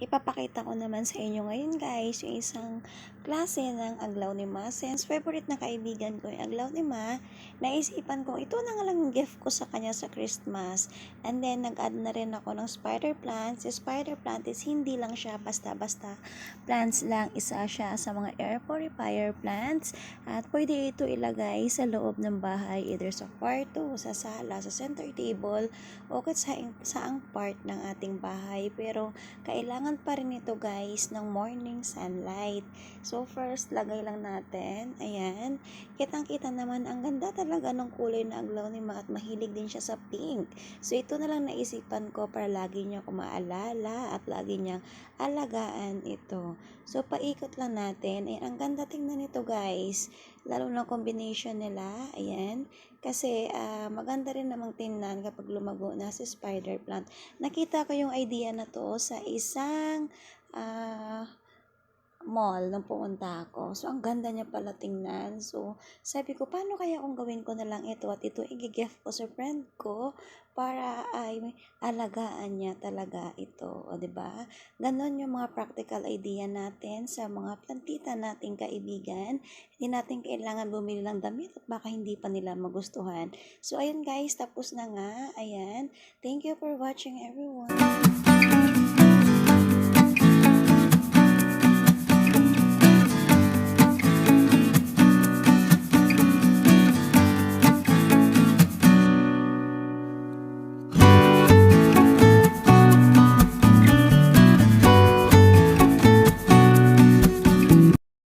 ipapakita ko naman sa inyo ngayon guys yung isang klase ng aglaw ni Ma. Since favorite na kaibigan ko yung aglaw ni Ma, naisipan ko ito na nga lang yung gift ko sa kanya sa Christmas. And then nag-add na rin ako ng spider plant. Si spider plant is hindi lang siya basta-basta plants lang. Isa siya sa mga air purifier plants. At pwede ito ilagay sa loob ng bahay either sa kwarto, sa sala, sa center table o kahit sa saang part ng ating bahay. Pero kailangan pa rin ito guys ng morning sunlight. So first, lagay lang natin. Ayan. Kitang-kita naman, ang ganda talaga ng kulay na aglaw ni Ma at mahilig din siya sa pink. So ito na lang naisipan ko para lagi niya ko maalala at lagi niyang alagaan ito. So paikot lang natin. Ayan, ang ganda tingnan nito guys. Lalo na combination nila. Ayan. Kasi ah, maganda rin namang tingnan kapag lumago na si spider plant. Nakita ko yung idea na to sa isang ah, mall nung pumunta ako. So, ang ganda niya pala tingnan. So, sabi ko, paano kaya kung gawin ko na lang ito at ito i-gift ko sa friend ko para ay alagaan niya talaga ito. O, ba diba? Ganon yung mga practical idea natin sa mga plantita nating kaibigan. Hindi natin kailangan bumili ng damit at baka hindi pa nila magustuhan. So, ayun guys, tapos na nga. Ayan. Thank you for watching everyone.